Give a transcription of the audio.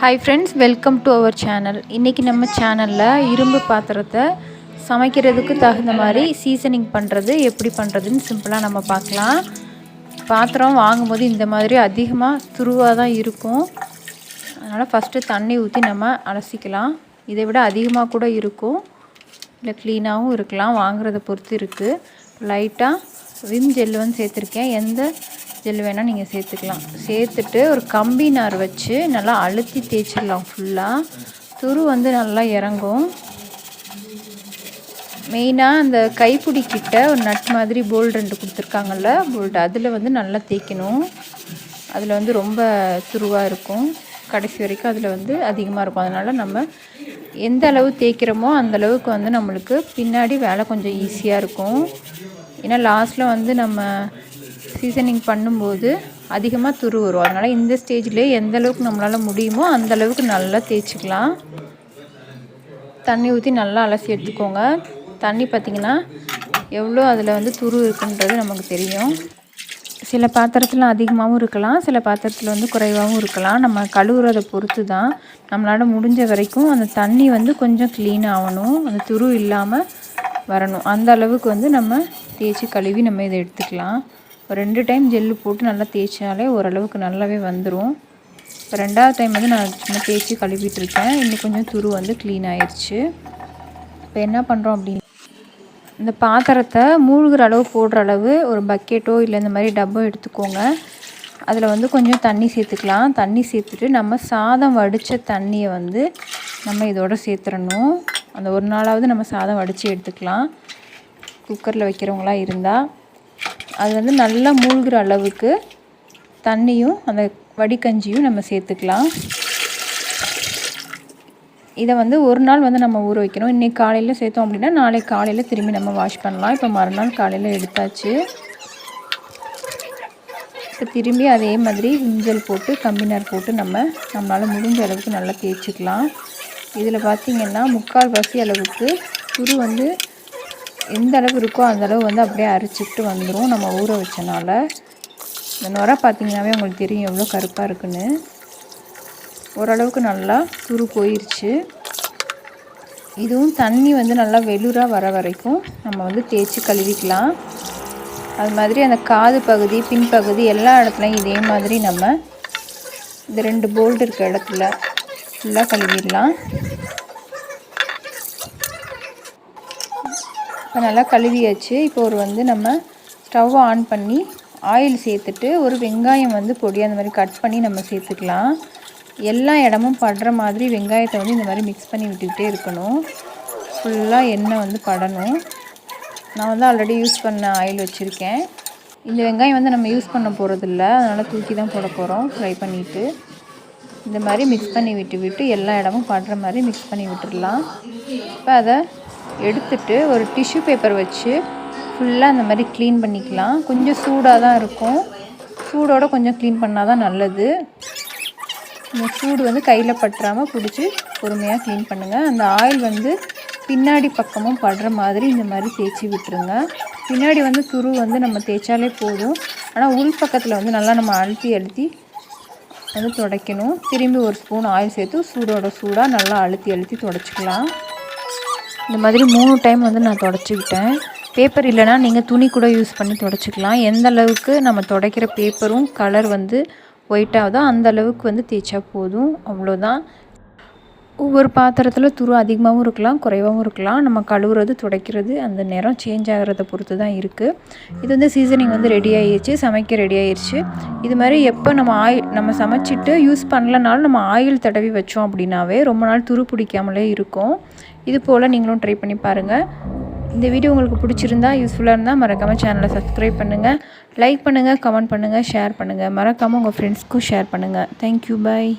Hi friends welcome to our channel இன்றைக்கி நம்ம சேனலில் இரும்பு பாத்திரத்தை சமைக்கிறதுக்கு தகுந்த மாதிரி சீசனிங் பண்ணுறது எப்படி பண்ணுறதுன்னு சிம்பிளாக நம்ம பார்க்கலாம். பாத்திரம் வாங்கும்போது இந்த மாதிரி அதிகமாக துருவாக தான் இருக்கும். அதனால் ஃபஸ்ட்டு தண்ணி ஊற்றி நம்ம அலசிக்கலாம். இதை விட அதிகமாக கூட இருக்கும். இல்லை க்ளீனாகவும் இருக்கலாம். வாங்குறத பொறுத்து இருக்குது லைட்டாக விம் ஜெல் வந்து சேர்த்துருக்கேன். எந்த ஜெல் வேணால் நீங்கள் சேர்த்துக்கலாம். சேர்த்துட்டு ஒரு கம்பி நார் வச்சு நல்லா அழுத்தி தேய்ச்சிடலாம் ஃபுல்லாக துரு வந்து நல்லா இறங்கும். மெயினாக அந்த கைப்பிடி கிட்ட ஒரு நட் மாதிரி போல்டு ரெண்டு கொடுத்துருக்காங்கல்ல போல்டு அதில் வந்து நல்லா தேய்க்கணும். அதில் வந்து ரொம்ப துருவாக இருக்கும். கடைசி வரைக்கும் அதில் வந்து அதிகமாக இருக்கும். அதனால் நம்ம எந்த அளவு தேய்க்கிறோமோ அந்த அளவுக்கு வந்து நம்மளுக்கு பின்னாடி வேலை கொஞ்சம் ஈஸியாக இருக்கும். ஏன்னா லாஸ்ட்டில் வந்து நம்ம சீசனிங் பண்ணும்போது அதிகமாக துரு வரும். அதனால் இந்த ஸ்டேஜ்லேயே எந்த அளவுக்கு நம்மளால் முடியுமோ அந்த அளவுக்கு நல்லா தேய்ச்சிக்கலாம். தண்ணி ஊற்றி நல்லா அலசி எடுத்துக்கோங்க. தண்ணி பார்த்திங்கன்னா எவ்வளோ அதில் வந்து துரு இருக்குன்றது நமக்கு தெரியும். சில பாத்திரத்தில் அதிகமாகவும் இருக்கலாம். சில பாத்திரத்தில் வந்து குறைவாகவும் இருக்கலாம். நம்ம கழுவுறதை பொறுத்து தான் நம்மளால் முடிஞ்ச வரைக்கும் அந்த தண்ணி வந்து கொஞ்சம் க்ளீன் ஆகணும். அந்த துரு இல்லாமல் வரணும். அந்த அளவுக்கு வந்து நம்ம தேய்ச்சி கழுவி நம்ம இதை எடுத்துக்கலாம். ஒரு ரெண்டு டைம் ஜெல்லு போட்டு நல்லா தேய்ச்சாலே ஓரளவுக்கு நல்லாவே வந்துடும் இப்போ ரெண்டாவது டைம் வந்து நான் சும்மா தேய்ச்சி கழுவிட்டு இருக்கேன். இன்னும் கொஞ்சம் துரு வந்து க்ளீன் ஆயிடுச்சு இப்போ என்ன பண்ணுறோம் அப்படின்னு இந்த பாத்திரத்தை மூழ்கிற அளவு போடுற அளவு ஒரு பக்கெட்டோ இல்லை இந்த மாதிரி டப்போ எடுத்துக்கோங்க. அதில் வந்து கொஞ்சம் தண்ணி சேர்த்துக்கலாம். தண்ணி சேர்த்துட்டு நம்ம சாதம் வடித்த தண்ணியை வந்து நம்ம இதோட சேர்த்துடணும் அந்த ஒரு நாளாவது நம்ம சாதம் வடித்து எடுத்துக்கலாம். குக்கரில் வைக்கிறவங்களா இருந்தால் அது வந்து நல்லா மூழ்கிற அளவுக்கு தண்ணியும் அந்த வடிகஞ்சியும் நம்ம சேர்த்துக்கலாம். இதை வந்து ஒரு நாள் வந்து நம்ம ஊற வைக்கணும். இன்றைக்கி காலையில் சேர்த்தோம் அப்படின்னா நாளைக்கு காலையில் திரும்பி நம்ம வாஷ் பண்ணலாம். இப்போ மறுநாள் காலையில் எடுத்தாச்சு. இப்போ திரும்பி அதே மாதிரி இஞ்சல் போட்டு கம்பினார் போட்டு நம்ம நம்மளால் முடிஞ்ச அளவுக்கு நல்லா தேய்ச்சிக்கலாம். இதில் பார்த்திங்கன்னா முக்கால் பசி அளவுக்கு துரு வந்து எந்த அளவு இருக்கோ அந்த அளவு வந்து அப்படியே அரைச்சிட்டு வந்துடும் நம்ம ஊற வச்சனால. இந்த நுரை பார்த்திங்கனாவே உங்களுக்கு தெரியும் எவ்வளோ கருப்பாக இருக்குன்னு. ஓரளவுக்கு நல்லா துரு போயிடுச்சு இதுவும் தண்ணி வந்து நல்லா வெளுராக வர வரைக்கும் நம்ம வந்து தேய்ச்சி கழுவிக்கலாம். அது மாதிரி அந்த காது பகுதி பின்பகுதி எல்லா இடத்துலையும் இதே மாதிரி நம்ம இந்த ரெண்டு போல்டு இருக்க இடத்துல ஃபுல்லாக கழுவிடலாம். இப்போ நல்லா கழுவியாச்சு. இப்போ ஒரு வந்து நம்ம ஸ்டவ் ஆன் பண்ணி ஆயில் சேர்த்துட்டு ஒரு வெங்காயம் வந்து பொடி அந்த மாதிரி கட் பண்ணி நம்ம சேர்த்துக்கலாம். எல்லா இடமும் படுற மாதிரி வெங்காயத்தை வந்து இந்த மாதிரி மிக்ஸ் பண்ணி விட்டுக்கிட்டே இருக்கணும். ஃபுல்லாக எண்ணெய் வந்து படணும். நான் வந்து ஆல்ரெடி யூஸ் பண்ண ஆயில் வச்சுருக்கேன். இந்த வெங்காயம் வந்து நம்ம யூஸ் பண்ண போகிறதில்ல அதனால் தூக்கி தான் போட போகிறோம் ஃப்ரை பண்ணிவிட்டு இந்த மாதிரி மிக்ஸ் பண்ணி விட்டு விட்டு எல்லா இடமும் படுற மாதிரி மிக்ஸ் பண்ணி விட்டுடலாம். இப்போ அதை எடுத்துட்டு ஒரு டிஷ்யூ பேப்பர் வச்சு ஃபுல்லாக அந்த மாதிரி க்ளீன் பண்ணிக்கலாம். கொஞ்சம் சூடாக தான் இருக்கும். சூடோடு கொஞ்சம் க்ளீன் பண்ணால் தான் நல்லது. இந்த சூடு வந்து கையில் பற்றாமல் பிடிச்சி பொறுமையாக க்ளீன் பண்ணுங்கள் அந்த ஆயில் வந்து பின்னாடி பக்கமும் படுற மாதிரி இந்த மாதிரி தேய்ச்சி விட்டுருங்க. பின்னாடி வந்து துரு வந்து நம்ம தேய்ச்சாலே போதும். ஆனால் உள் பக்கத்தில் வந்து நல்லா நம்ம அழுத்தி அழுத்தி வந்து துடைக்கணும். திரும்பி ஒரு ஸ்பூன் ஆயில் சேர்த்து சூடோட சூடாக நல்லா அழுத்தி அழுத்தி துடைச்சிக்கலாம். இந்த மாதிரி மூணு டைம் வந்து நான் துடைச்சிக்கிட்டேன். பேப்பர் இல்லைனா நீங்கள் துணி கூட யூஸ் பண்ணி துடைச்சிக்கலாம். எந்த அளவுக்கு நம்ம துடைக்கிற பேப்பரும் கலர் வந்து ஒயிட்டாகுதோ அந்த அளவுக்கு வந்து தேய்ச்சா போதும். அவ்வளோதான். ஒவ்வொரு பாத்திரத்தில் துரு அதிகமாகவும் இருக்கலாம் குறைவாகவும் இருக்கலாம். நம்ம கழுவுறது துடைக்கிறது அந்த நேரம் சேஞ்ச் ஆகிறத பொறுத்து தான் இருக்குது இது வந்து சீசனிங் வந்து ரெடி ஆகிடுச்சு சமைக்க ரெடி ஆயிடுச்சு இது மாதிரி எப்போ நம்ம ஆயில் நம்ம சமைச்சிட்டு யூஸ் பண்ணலனாலும் நம்ம ஆயில் தடவி வச்சோம் அப்படின்னாவே ரொம்ப நாள் துரு பிடிக்காமலே இருக்கும். இது போல் நீங்களும் ட்ரை பண்ணி பாருங்கள் இந்த வீடியோ உங்களுக்கு பிடிச்சிருந்தா யூஸ்ஃபுல்லாக இருந்தால் மறக்காமல் சேனலை சப்ஸ்கிரைப் பண்ணுங்கள் லைக் பண்ணுங்கள் கமெண்ட் பண்ணுங்கள் ஷேர் பண்ணுங்கள் மறக்காமல் உங்கள் ஃப்ரெண்ட்ஸ்க்கும் ஷேர் பண்ணுங்கள் தேங்க்யூ பாய்